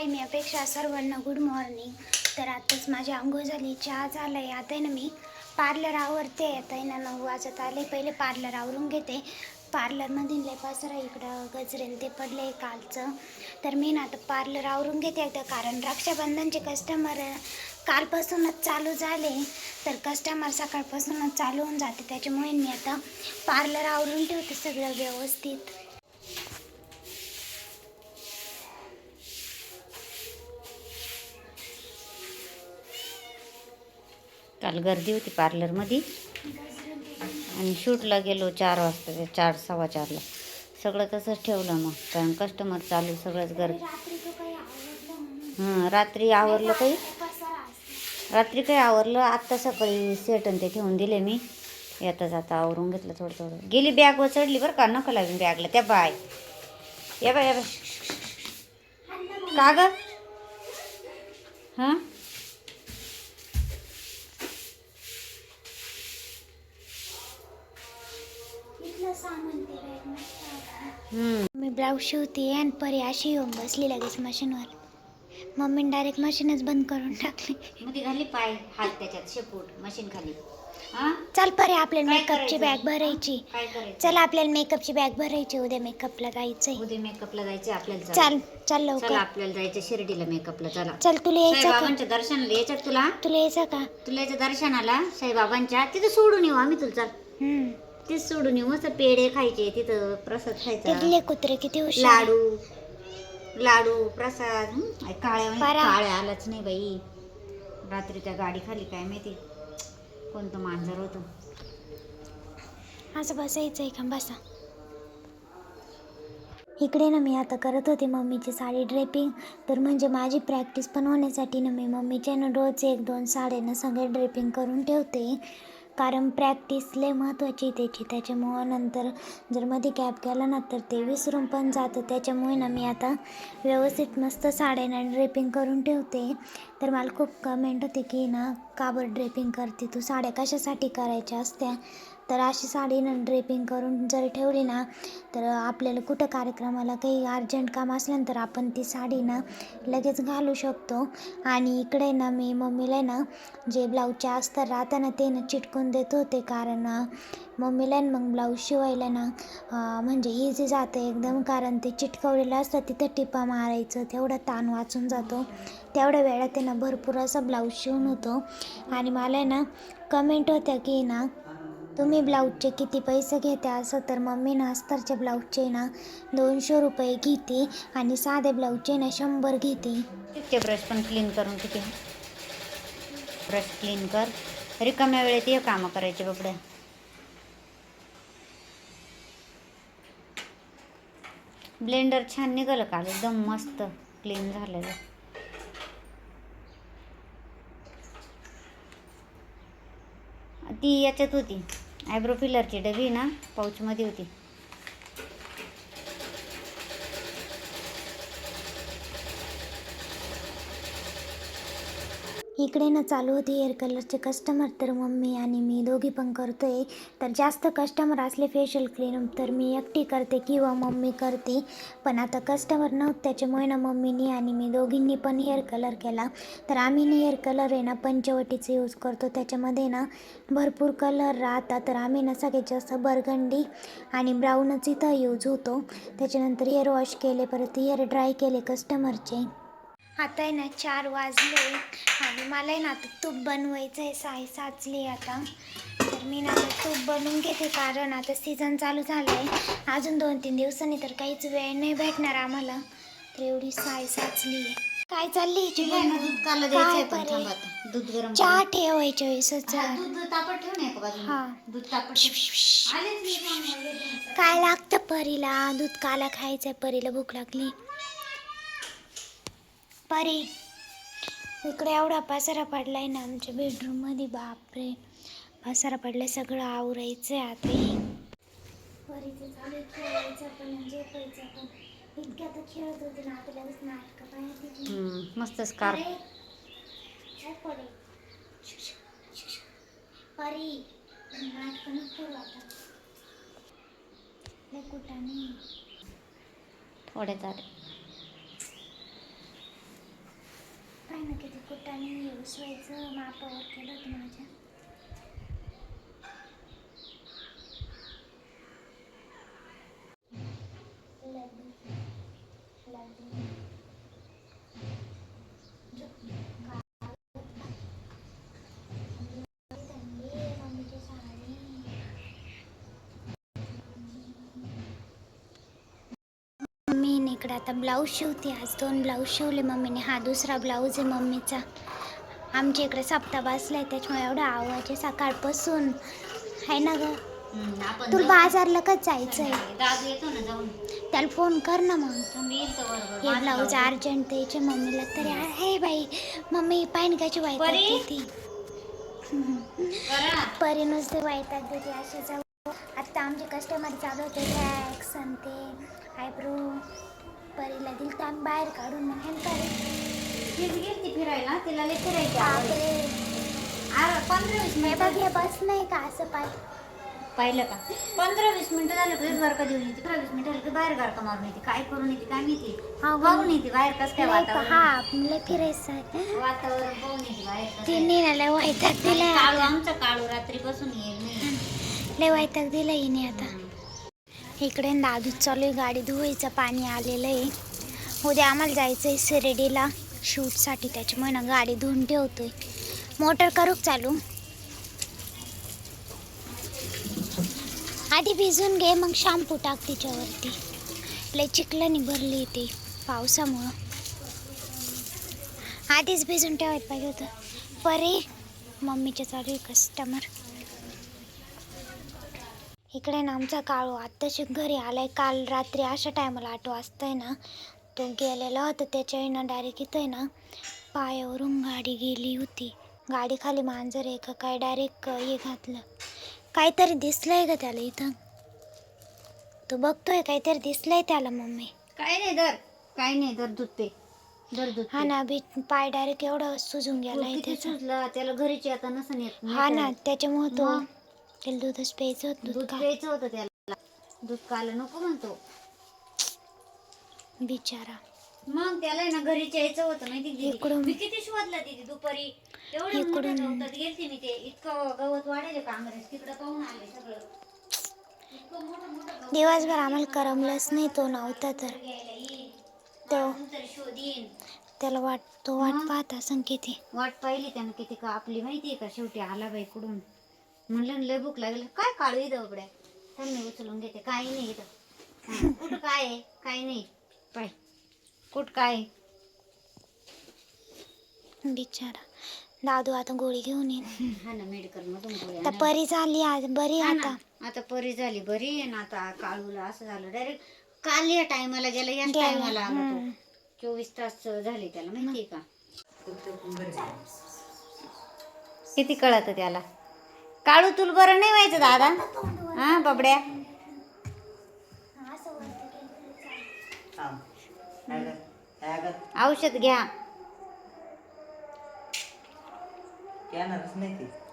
हाय मी अपेक्षा सर्वांना good morning तर आताच माझी आंघोळ झाली चहा झाला आहे आता आहे ना मी पार्लर आवरते. आता आहे ना नऊ वाजत आले. पहिले पार्लर आवरून घेते. पार्लरमधील लय पसरा इकडं गजरेन ते पडले कालचं. तर मी ना आता पार्लर आवरून घेते आता कारण रक्षाबंधनचे कस्टमर कालपासूनच चालू झाले. तर कस्टमर सकाळपासूनच चालू होऊन जाते. त्याच्यामुळे मी आता पार्लर आवरून ठेवते सगळं व्यवस्थित. काल गर्दी होती पार्लरमध्ये. आणि शूटला गेलो चार वाजता ते चार सव्वा चारला. सगळं तसंच ठेवलं मग. कारण कस्टमर चालू सगळंच गर्दी रात्री हां रात्री आवरलं काही? रात्री काही आवरलं? आत्ता सकाळी सेटन ते ठेवून दिले मी. येता जाता आवरून घेतलं थोडं थोडं. गेली बॅगवर चढली बरं का? नको लागली बॅगला त्या बाय. या बाय या बाय. का ग? हां इथलं सामान ते rack मध्ये ठेवलं. हम्म. मी ब्लाऊज शिवते आणि परी अशी येऊन बसली लगेच मशीनवर मम्मीने डायरेक्ट मशीनच बंद करून टाकली. मध्ये घाली पाय हात त्याच्यात शेपूट मशीन खाली. हां? चल परी आपल्याला काय मेकअपची करायचं? बॅग भरायची. काय करायचं चल आपल्याला मेकअपची बॅग भरायची. उद्या मेकअपला जायचंय. उद्या मेकअपला जायचं आपल्याला चला. चाल चल चला लवकर आपल्याला जायचं शिर्डीला मेकअपला चला. चल तुला यायचं का? साईबाबांच्या दर्शनाला तुला? तुला यायचं का? तुला यायचं दर्शनाला साईबाबांच्या तिथं सोडून येऊ आम्ही तुला चल. हम्म. तिथं सोडून येऊ. मस्त पेढे खायचे तिथं प्रसाद खायचा. तिथले कुत्रे किती हुशार लाडू लाडू प्रसाद हं? आई, काळ्या परा. काळ्या आलाच नाही बाई. रात्री त्या गाडी खाली काय माहिती? कोणतं मांजर होतं? असं बसायचंय का बसा. इकडे ना मी आता करत होते मम्मीची साडी ड्रेपिंग. तर म्हणजे माझी प्रॅक्टिस पण होण्यासाठी ना मी मम्मीच्या ना रोज एक दोन साड्यानं सगळे ड्रेपिंग करून ठेवते. कारण प्रॅक्टिस लय महत्त्वाची आहे त्याची. त्याच्यामुळं नंतर जर मध्ये कॅब गेला ना तर ते विसरून पण जातं. त्याच्यामुळे ना मी आता व्यवस्थित मस्त साड्यानं ड्रेपिंग करून ठेवते. तर मला खूप कमेंट होते की ना का बरं ड्रेपिंग करते तू? साड्या कशासाठी करायच्या असत्या? तर अशी साडी ड्रेपिंग करून जर ठेवली ना तर आपल्याला कुठं कार्यक्रमाला काही अर्जंट काम असल्यानंतर आपण ती साडी ना लगेच घालू शकतो. आणि इकडे ना मी मम्मीला ना जे ब्लाऊजचे अस्तर राहता ना ते ना चिटकून देत होते. कारण मम्मीला ना मग ब्लाऊज शिवायला ना म्हणजे इझी जातं एकदम. कारण ते चिटकवलेलं असतं तिथं टिपा मारायचं तेवढा ताण वाचून जातो. तेवढ्या वेळात त्यांना भरपूर असा ब्लाऊज शिवून होतो. आणि मला ना कमेंट होत्या की ना तुम्ही ब्लाऊजचे किती पैसे घेता असं तर मम्मी ना अस्तरच्या ब्लाऊजचे ना दोनशे रुपये घेते आणि साधे ब्लाऊजचे ना शंभर घेते. ते ब्रश पण क्लीन करून किती ब्रश क्लीन कर. रिकाम्या वेळेत ये कामं करायचे बाबड्या ब्लेंडर छान निघालं काल. एकदम मस्त क्लीन झालेलं ती याच्यात होती. आयब्रो फिलरची डबी ना पाऊचमध्ये होती. इकडे ना चालू होती हेअर कलरचे कस्टमर तर मम्मी आणि मी दोघी पण करतो आहे तर जास्त कस्टमर असले फेशियल क्लीन तर मी एकटी करते किंवा मम्मी करते. पण आता कस्टमर नव्हत्याचे त्याच्यामुळे ना मम्मीनी आणि मी दोघींनी पण हेअर कलर केला. तर आम्ही ना हेअर कलर आहे ना पंचवटीचं यूज करतो. त्याच्यामध्ये ना भरपूर कलर राहतात. तर आम्ही ना सगळ्यात जास्त बरगंडी आणि ब्राऊनच इथं यूज होतो. त्याच्यानंतर हेअर वॉश केले परत हेअर ड्राय केले कस्टमरचे आता आहे ना चार वाजले आणि मला आहे ना आता तूप बनवायचं आहे साय साचली आता. तर मी ना तूप बनवून घेते कारण आता सीझन चालू झालं आहे अजून दोन तीन दिवसांनी तर काहीच वेळ नाही भेटणार आम्हाला. तर एवढी साय साचली आहे. काय चालली? दूध गरम चहा ठेवायच्या वेळेसच पण. काय लागतं परीला? दूध काला खायचंय परीला भूक लागली. परी इकडे एवढा पसारा पडलाय ना आमच्या बेडरूममध्ये बापरे. पसारा पडलाय सगळं आता. परीचं चालू आहे खेळायचं पण झोपायचं पण. इतक्या तर खेळत होते ना आता लगेच नाटकं पाहिजे हम्म, मस्त स्कार्फ अरे, काय पडे परी नाटकं नको करू आता. लय कुठं नाही थोड्याच आले पाय ना किती कुटाने उसवायचं मापावर केलं होतं माझ्या मम्मीने इकडे आता ब्लाऊज शिवते. आज दोन ब्लाऊज शिवले मम्मीने. हा दुसरा ब्लाऊज आहे मम्मीचा. आमच्या इकडे सप्ताह बसलाय त्याच्यामुळे एवढा आवाज आहे. सकाळपासून. आहे ना ग? हम्म, आपण तुला जाऊ. बाजारला कच जायचंय? दादू येतो ना जाऊन. त्याला फोन कर ना मग. तुम्ही येईल तर बरोबर. हे माझं ब्लाऊज. अर्जंट द्यायचे मम्मीला तरी हे बाई. मम्मी पाहिजे कशी वाईट परी? ती करा. परी नुसते देते असे जाऊ. आता आमचे कस्टमर चालू होते. वॅक्स आणि ते आयब्रो परीला दिल तर आम्ही बाहेर काढून मग हे परी तीच गेलती फिरायला तिला लय फिरायची आवड. बापरे. अरे पंधरा वीस हे मिनिट. बघ हे बस नाही का असं पाय? पाहिलं का? पंधरा वीस मिनिटं झालं तुझ्याच बारका देऊन येते? पंधरा वीस मिनिटं झालं की बाहेर गारका मारून येते? काय करून येते काय माहिती? हा, हो. पाहून येते बाहेर कसं काय लय वातावरण. हा लय फिरायचं आहे. वातावरण पाहून येते बाहेर कसं आहे. तिने ना लय वैताग दिलाय. काळू आमचा काळू रात्रीपासून येईल नाही. लय वैताग दिला हिने आता. इकडे दादू चालू आहे गाडी धुवायचं पाणी आलेलं आहे. उद्या आम्हाला जायचं आहे शिर्डीला शूटसाठी त्याच्यामुळे ना गाडी धुवून ठेवतोय. मोटर करू चालू? आधी भिजून घे मग शॅम्पू टाक तिच्यावरती. लय चिखलानी भरली ती पावसामुळं. आधीच भिजून ठेवायला पाहिजे होतं. परे मम्मीच्या चालू आहे कस्टमर इकडे ना आमचा काळू आत्ताशी घरी आलाय. काल रात्री अशा टायमाला आठ वाजता आहे ना. तो गेलेला होता त्याच्या ना डायरेक्ट इथं आहे ना. पायावरून गाडी गेली होती. गाडी खाली मांजर आहे का काय डायरेक्ट हे घातलं. काहीतरी दिसलंय का त्याला इथं. तो बघतोय काहीतरी दिसलंय त्याला मम्मी. काय नाही दर काय नाही दर दूध पे. दर दूध हा. ना बी पाय डायरेक्ट एवढं सुजून गेलाय त्याचा. सुजला. त्याला घरीची आता नसन येत. हा ना त्याच्यामुळे तो? त्याला दूधच प्यायचं होतं दूध दूध का प्यायचं होतं त्याला दूध काल नको म्हणतो बिचारा मग त्याला आहे ना घरी यायचं होतं माहिती इकडून- दीदी? मी किती शोधला तिथे दुपारी एवढं मोठं इकडून- गवतात गेलते मी ते इतकं गवत वाढेल काँग्रेस तिकडं पाहून आले सगळं इतकं मोठं मोठं गवत दिवसभर आम्हाला करमलंच नाही तो नव्हता तर घ्यायला येईल तो अजून तरी शोधीन त्याला वाट तो वाट? पाहत किती वाट पाहिली त्यानं किती का आपली माहितीये का शेवटी आला बाई कुठून म्हणलं लय भूक लागली. काय काढू इथं उघड्या? त्यांनी उचलून घेते. काही नाही इथं. कुठं काय आहे? काही नाही. पाय. कुठं काय आहे? बिचारा. दादू आता गोळी घेऊन येईन हा ना मेडिकल मधून गोळ्या आता. परी झाली आज. बरी हा आता ना, आता. परी झाली बरी आहे ना. आता काळूला असं झालं डायरेक्ट काल या टायमाला गेला याच गेला, टायमाला आला तो. हम्म. चोवीस तास झाले त्याला माहितीये का? किती कळत त्याला? काळू तुला बरं नाही व्हायचं दादा? हा बबड्या? औषध घ्या.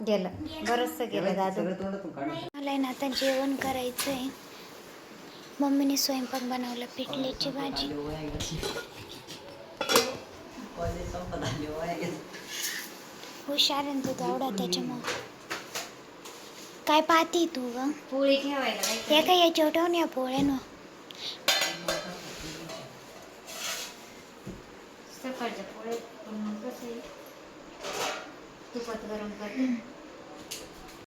गेलं. बरंचसं गेलं दादू. मला आहे ना आता जेवण करायचं आहे मम्मीने स्वयंपाक बनवला पिठल्याची भाजी. हुशार आहे तू तेवढा त्याच्यामुळं. काय पाहती तू ग? पोळी ठेवायला हे. काय याच्यावर ठेवून या पोळ्यानं? सकाळच्या पोळी पण कसं तुपात गरम करते.